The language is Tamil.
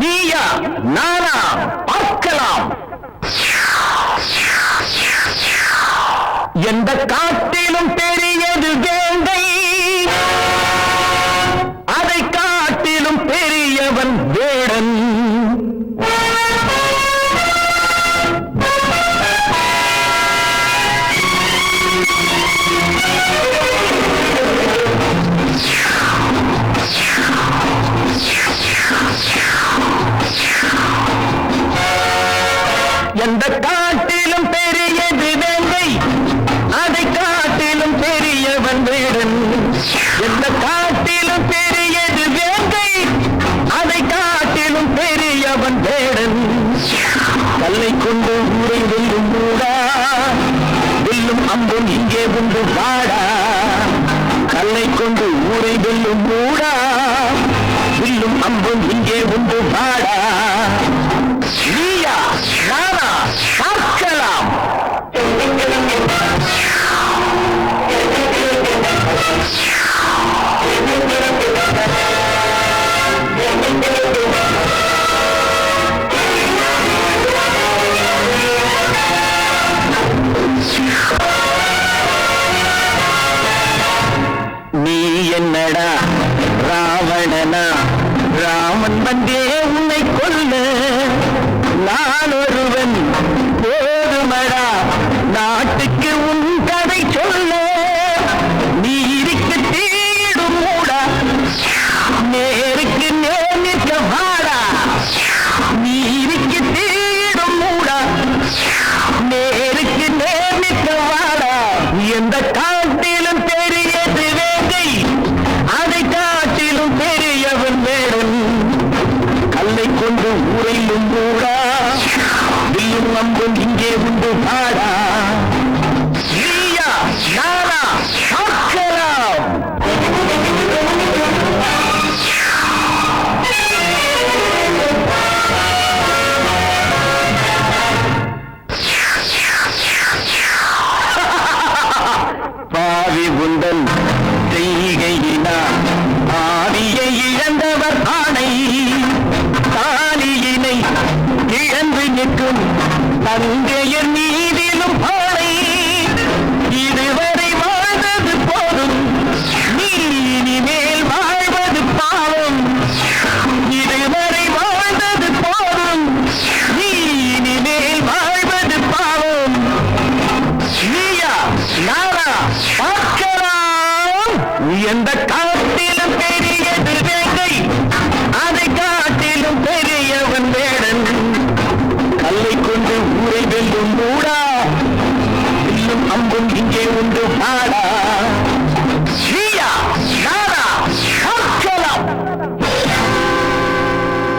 நீயா நானா பார்க்கலாம். எந்த காட்டிலும் எந்த காட்டிலும் பெரியது வேங்கை அதை காட்டிலும் பெரியவன் வேடன். எந்த காட்டிலும் பெரியது வேங்கை அதை காட்டிலும் பெரியவன் வேடன். கல்லை கொண்டு ஊரை வெல்லும் மூடா வெல்லும் அம்பும் இங்கே உண்டு வாடா. கல்லை கொண்டு ஊரை வெல்லும் மூடா வில்லும் அம்பும் இங்கே உண்டு வாடா. என்னடா? ராவணனா? ராமன் வந்தே உன்னை கொல்ல. உண்டு பாடா. நீயா நானா பார்க்கலாம் பாவி உந்தன் செய்கையினா ஆவியை இழந்தவர் ஆணை. தாலியினை இழந்து நிற்கும் தங்கையர் மீதிலும் ஊரை